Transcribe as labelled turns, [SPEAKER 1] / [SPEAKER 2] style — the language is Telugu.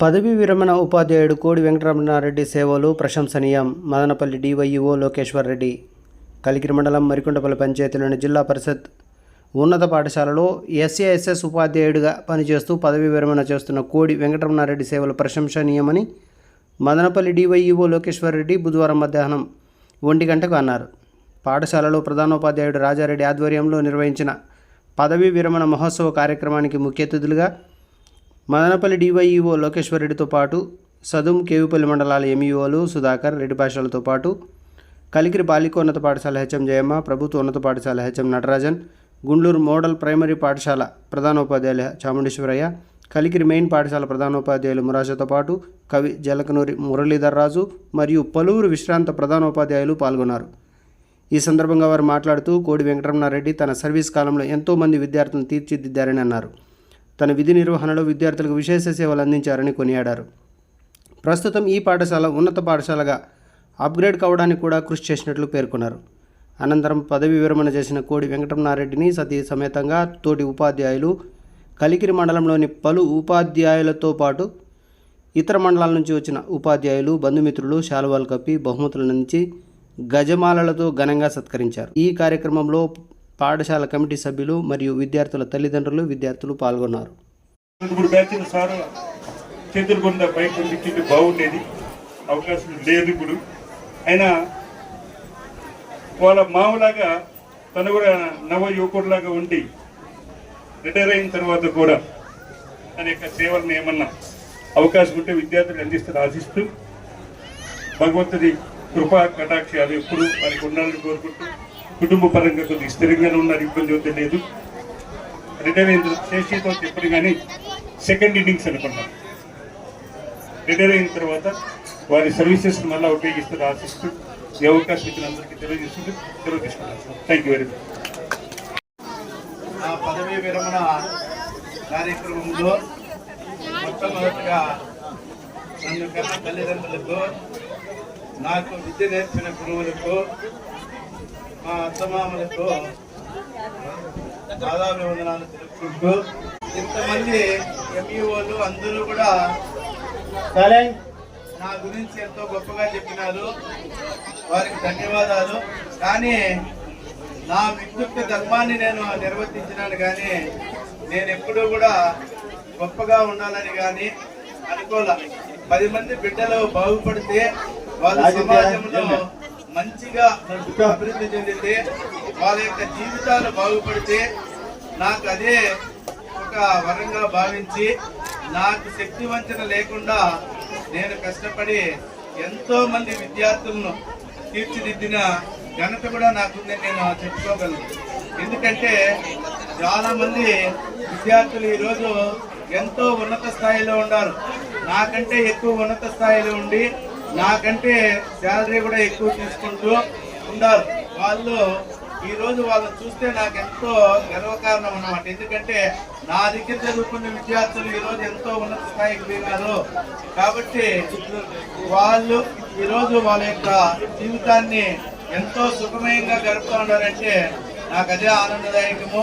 [SPEAKER 1] పదవీ విరమణ ఉపాధ్యాయుడు కోడి వెంకటరమణారెడ్డి సేవలు ప్రశంసనీయం. మదనపల్లి డివైఈఓ లోకేశ్వర్ రెడ్డి కలికిరి మండలం మరికొండపల్లి పంచాయతీలోని జిల్లా పరిషత్ ఉన్నత పాఠశాలలో ఎస్ఏఎస్ఎస్ ఉపాధ్యాయుడిగా పనిచేస్తూ పదవీ విరమణ చేస్తున్న కోడి వెంకటరమణారెడ్డి సేవలు ప్రశంసనీయమని మదనపల్లి డివైఈఓ లోకేశ్వర్ రెడ్డి బుధవారం మధ్యాహ్నం ఒంటి గంటకు అన్నారు. పాఠశాలలో ప్రధానోపాధ్యాయుడు రాజారెడ్డి ఆధ్వర్యంలో నిర్వహించిన పదవీ విరమణ మహోత్సవ కార్యక్రమానికి ముఖ్య అతిథులుగా మదనపల్లి డివైఈఓ లోకేశ్వర్ రెడ్డితో పాటు సదుం కేవిపల్లి మండలాల ఎంఈఓలు సుధాకర్ రెడ్డి భాషలతో పాటు కలికిరి బాలికోన్నత పాఠశాల హెచ్ఎం జయమ్మ ప్రభుత్వ ఉన్నత పాఠశాల HM Natarajan Gundluru model primary పాఠశాల ప్రధానోపాధ్యాయులు చాముండేశ్వరయ్య కలికిరి మెయిన్ పాఠశాల ప్రధానోపాధ్యాయులు మురాజాతో పాటు కవి జలకనూరి మురళీధర్ రాజు మరియు పలువురు విశ్రాంత ప్రధానోపాధ్యాయులు పాల్గొన్నారు. ఈ సందర్భంగా వారు మాట్లాడుతూ కోడి వెంకటరమణారెడ్డి తన సర్వీస్ కాలంలో ఎంతోమంది విద్యార్థులను తీర్చిదిద్దారని అన్నారు. తన విధి నిర్వహణలో విద్యార్థులకు విశేష సేవలు అందించారని కొనియాడారు. ప్రస్తుతం ఈ పాఠశాల ఉన్నత పాఠశాలగా అప్గ్రేడ్ కావడానికి కూడా కృషి చేసినట్లు పేర్కొన్నారు. అనంతరం పదవి విరమణ చేసిన కోడి వెంకటరమణారెడ్డిని సతీ సమేతంగా తోటి ఉపాధ్యాయులు కలికిరి మండలంలోని పలు ఉపాధ్యాయులతో పాటు ఇతర మండలాల నుంచి వచ్చిన ఉపాధ్యాయులు బంధుమిత్రులు శాలువాలు కప్పి బహుమతుల నుంచి గజమాలలతో ఘనంగా సత్కరించారు. ఈ కార్యక్రమంలో పాఠశాల కమిటీ సభ్యులు మరియు విద్యార్థుల తల్లిదండ్రులు విద్యార్థులు పాల్గొన్నారు.
[SPEAKER 2] ఇప్పుడు సార్ బాగుండేది. అవకాశం లేదు ఇప్పుడు. అయినా వాళ్ళ మామూలాగా తను కూడా నవ యువకుడిలాగా ఉండి రిటైర్ అయిన తర్వాత కూడా తన యొక్క సేవలను ఏమన్నా అవకాశం ఉంటే విద్యార్థులకు అందిస్తారు ఆశిస్తూ భగవంతుడి కృపా కటాక్షాలు ఎప్పుడు వారికి ఉండాలని కోరుకుంటూ కుటుంబ పరంగా కొద్దిగా స్థిరంగానే ఉన్నారు ఇబ్బంది అయితే లేదు. రిటైర్ అయిన తర్వాత శేషితో చెప్పడం కానీ సెకండ్ ఇన్నింగ్స్ అనుకున్నాం. రిటైర్ అయిన తర్వాత వారి సర్వీసెస్ మళ్ళీ ఉపయోగిస్తారు ఆశిస్తూ ఈ అవకాశం ఇచ్చిన అందరికీ తెలియజేస్తుంది తెలియజేసుకున్నాను థ్యాంక్ యూ వెరీ మచ్
[SPEAKER 3] ఆ పదవీ విరమణ కార్యక్రమంలో మొట్టమొదటిగా నన్ను కన్న తల్లిదండ్రులకు నాకు విద్య నేర్పిన గురువులకు మా అత్తమామలకు పాదాభివందనాలు తెలుపుకుంటూ ఇంతమంది ఎంఈఓలు అందరూ కూడా నా గురించి ఎంతో గొప్పగా చెప్పినారు. వారికి ధన్యవాదాలు. కానీ నా విద్యుత్ ధర్మాన్ని నేను నిర్వర్తించినాను కానీ నేను ఎప్పుడూ కూడా గొప్పగా ఉండాలని కానీ అనుకోలే. పది మంది బిడ్డలు బాగుపడితే వాళ్ళ సమాజంలో మంచిగా అభివృద్ధి చెందితే వాళ్ళ యొక్క జీవితాలు బాగుపడితే నాకు అదే ఒక వరంగా భావించి నాకు శక్తి వంచన లేకుండా నేను కష్టపడి ఎంతో మంది విద్యార్థులను తీర్చిదిద్దిన ఘనత కూడా నాకుందని నేను చెప్పుకోగలను. ఎందుకంటే చాలా మంది విద్యార్థులు ఈరోజు ఎంతో ఉన్నత స్థాయిలో ఉన్నారు. నాకంటే ఎక్కువ ఉన్నత స్థాయిలో ఉండి నాకంటే శాలరీ కూడా ఎక్కువ తీసుకుంటూ ఉన్నారు వాళ్ళు ఈరోజు వాళ్ళని చూస్తే నాకు ఎంతో గర్వకారణం అన్నమాట. ఎందుకంటే నా దగ్గర చదువుకున్న విద్యార్థులు ఈ రోజు ఎంతో ఉన్నత స్థాయికి దిగారు. కాబట్టి వాళ్ళు ఈరోజు వాళ్ళ యొక్క జీవితాన్ని ఎంతో సుఖమయంగా గడుపుతూ ఉన్నారంటే నాకు అదే ఆనందదాయకము.